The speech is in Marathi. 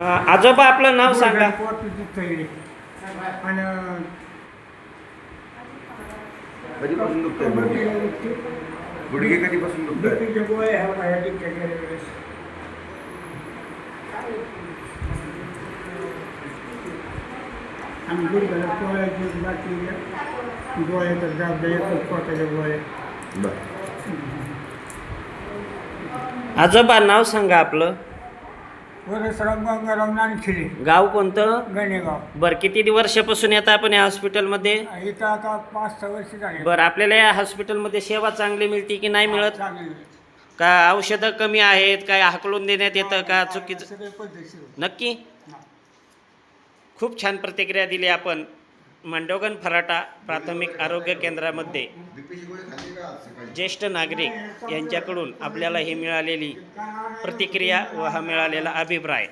आजोबा आपलं नाव सांगा. गुडघे कधीपासून आजोबा नाव सांगा आपलं. नानखिले गाव कोणतं? गणेगाव. बरं किती वर्षापासून येतं आपण या हॉस्पिटलमध्ये? इथं आता पाच सहा वर्ष झाले बरं आपल्याला या हॉस्पिटलमध्ये सेवा चांगली मिळते की नाही मिळत? चांगली का औषधं कमी आहेत? काय हाकलून देण्यात येतं का? चुकीचं? सगळे पद्धतशीर नक्की? खूप छान प्रतिक्रिया दिली आपण. मांडोगन फराटा प्राथमिक आरोग्य केंद्रामध्ये ज्येष्ठ नागरिक यांच्याकडून आपल्याला ही मिळालेली प्रतिक्रिया व हा मिळालेला अभिप्राय.